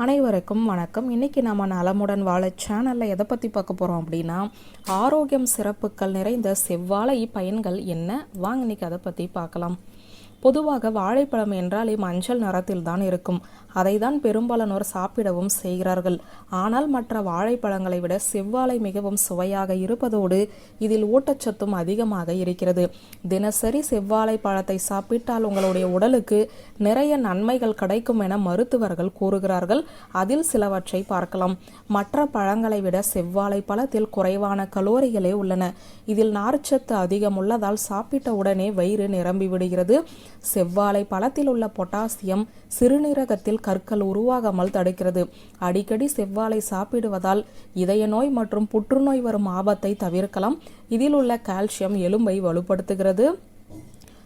அனைவருக்கும் வணக்கம். இன்னைக்கு நம்ம நலமுடன் வாழ சேனலில் எதை பற்றி பார்க்க போகிறோம் அப்படின்னா ஆரோக்கியம் சிறப்புகள் நிறைந்த செவ்வாழை பயன்கள் என்ன? வாங்க இன்னைக்கு அதை பற்றி பார்க்கலாம். பொதுவாக வாழைப்பழம் என்றாலே மஞ்சள் நிறத்தில் தான் இருக்கும். அதை தான் பெரும்பாலானோர் சாப்பிடவும் செய்கிறார்கள். ஆனால் மற்ற வாழைப்பழங்களை விட செவ்வாழை மிகவும் சுவையாக இருப்பதோடு இதில் ஊட்டச்சத்தும் அதிகமாக இருக்கிறது. தினசரி செவ்வாழை பழத்தை சாப்பிட்டால் உங்களுடைய உடலுக்கு நிறைய நன்மைகள் கிடைக்கும் என மருத்துவர்கள் கூறுகிறார்கள். அதில் சிலவற்றை பார்க்கலாம். மற்ற பழங்களை விட செவ்வாழை பழத்தில் குறைவான கலோரிகளே உள்ளன. இதில் நார்ச்சத்து அதிகம் உள்ளதால் சாப்பிட்ட உடனே வயிறு நிரம்பி விடுகிறது. செவ்வாழை பழத்தில் உள்ள பொட்டாசியம் சிறுநீரகத்தில் கற்கள் உருவாகாமல் தடுக்கிறது. அடிக்கடி செவ்வாழை சாப்பிடுவதால் இதய நோய் மற்றும் புற்றுநோய் வரும் ஆபத்தை தவிர்க்கலாம். இதில் உள்ள கால்சியம் எலும்பை வலுப்படுத்துகிறது.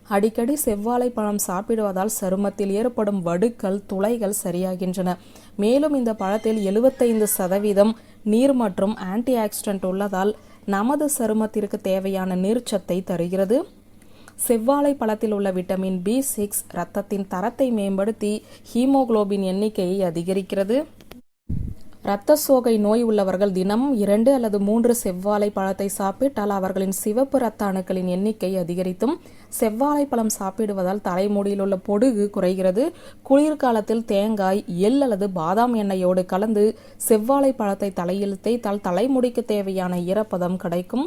அடிக்கடி செவ்வாழை பழம் சாப்பிடுவதால் சருமத்தில் ஏற்படும் வடுக்கள் துளைகள் சரியாகின்றன. மேலும் இந்த பழத்தில் எழுபத்தைந்து சதவீதம் நீர் மற்றும் ஆன்டி ஆக்சிடென்ட் உள்ளதால் நமது சருமத்திற்கு தேவையான நீர்ச்சத்தை தருகிறது. செவ்வாழை பழத்தில் உள்ள விட்டமின் பி சிக்ஸ் இரத்தத்தின் தரத்தை மேம்படுத்தி ஹீமோகுளோபின் எண்ணிக்கையை அதிகரிக்கிறது. இரத்த சோகை நோய் உள்ளவர்கள் தினமும் இரண்டு அல்லது மூன்று செவ்வாழை பழத்தை சாப்பிட்டால் அவர்களின் சிவப்பு இரத்த அணுக்களின் எண்ணிக்கை அதிகரித்தும் செவ்வாழை பழம் சாப்பிடுவதால் தலைமுடியில் உள்ள பொடுகு குறைகிறது. குளிர்காலத்தில் தேங்காய் எள் அல்லது பாதாம் எண்ணெயோடு கலந்து செவ்வாழை பழத்தை தலையில் தேய்த்தால் தலைமுடிக்கு தேவையான ஈரப்பதம் கிடைக்கும்.